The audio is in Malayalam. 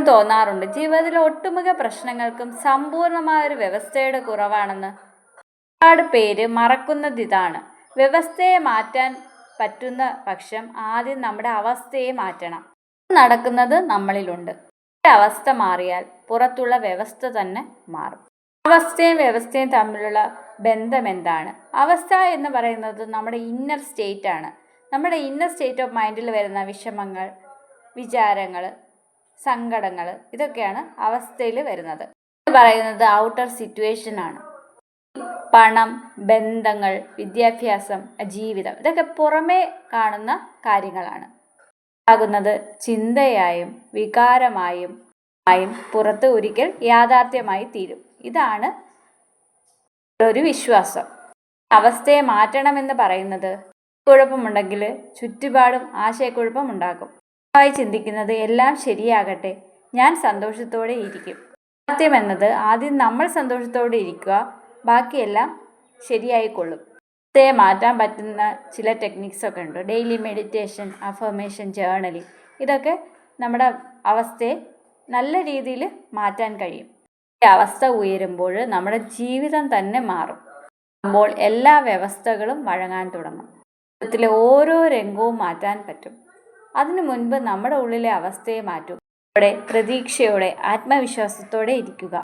പലപ്പോഴും തോന്നാറുണ്ട്. ജീവിതത്തിലെ ഒട്ടുമിക്ക പ്രശ്നങ്ങൾക്കും സമ്പൂർണമായ ഒരു വ്യവസ്ഥയുടെ കുറവാണെന്ന് ഒരുപാട് പേര് മറക്കുന്നത് ഇതാണ് വ്യവസ്ഥയെ മാറ്റാൻ പറ്റുന്ന പക്ഷം ആദ്യം നമ്മുടെ അവസ്ഥയെ മാറ്റണം. നടക്കുന്നത് നമ്മളിലുണ്ട്. അവസ്ഥ മാറിയാൽ പുറത്തുള്ള വ്യവസ്ഥ തന്നെ മാറും. അവസ്ഥയും വ്യവസ്ഥയും തമ്മിലുള്ള ബന്ധം എന്താണ്? അവസ്ഥ എന്ന് പറയുന്നത് നമ്മുടെ ഇന്നർ സ്റ്റേറ്റ് ആണ് നമ്മുടെ ഇന്നർ സ്റ്റേറ്റ് ഓഫ് മൈൻഡിൽ വരുന്ന വിഷമങ്ങൾ വിചാരങ്ങൾ സങ്കടങ്ങൾ ഇതൊക്കെയാണ് അവസ്ഥയിൽ വരുന്നത്. പറയുന്നത് ഔട്ടർ സിറ്റുവേഷൻ ആണ്. പണം ബന്ധങ്ങൾ വിദ്യാഭ്യാസം ജീവിതം ഇതൊക്കെ പുറമേ കാണുന്ന കാര്യങ്ങളാണ്. ആകുന്നത് ചിന്തയായും വികാരമായും ആയും പുറത്ത് ഒരിക്കൽ യാഥാർത്ഥ്യമായി തീരും. ഇതാണ് ഒരു വിശ്വാസം. അവസ്ഥയെ മാറ്റണമെന്ന് പറയുന്നത് കുഴപ്പമുണ്ടെങ്കിൽ ചുറ്റുപാടും ആശയക്കുഴപ്പം ഉണ്ടാകും. ആയി ചിന്തിക്കുന്നത് എല്ലാം ശരിയാകട്ടെ. ഞാൻ സന്തോഷത്തോടെ ഇരിക്കും. സത്യം എന്നത് ആദ്യം നമ്മൾ സന്തോഷത്തോടെ ഇരിക്കുക ബാക്കിയെല്ലാം ശരിയായിക്കൊള്ളും. അവസ്ഥയെ മാറ്റാൻ പറ്റുന്ന ചില ടെക്നിക്സൊക്കെ ഉണ്ട്. ഡെയിലി മെഡിറ്റേഷൻ അഫർമേഷൻ ജേർണലിംഗ് ഇതൊക്കെ നമ്മുടെ അവസ്ഥയെ നല്ല രീതിയിൽ മാറ്റാൻ കഴിയും. ഈ അവസ്ഥ ഉയരുമ്പോൾ നമ്മുടെ ജീവിതം തന്നെ മാറും. അപ്പോൾ എല്ലാ വ്യവസ്ഥകളും വഴങ്ങാൻ തുടങ്ങും. ജീവിതത്തിലെ ഓരോ രംഗവും മാറ്റാൻ പറ്റും. അതിനു മുൻപ് നമ്മുടെ ഉള്ളിലെ അവസ്ഥയെ മാറ്റും. പ്രതീക്ഷയോടെ ആത്മവിശ്വാസത്തോടെ ഇരിക്കുക.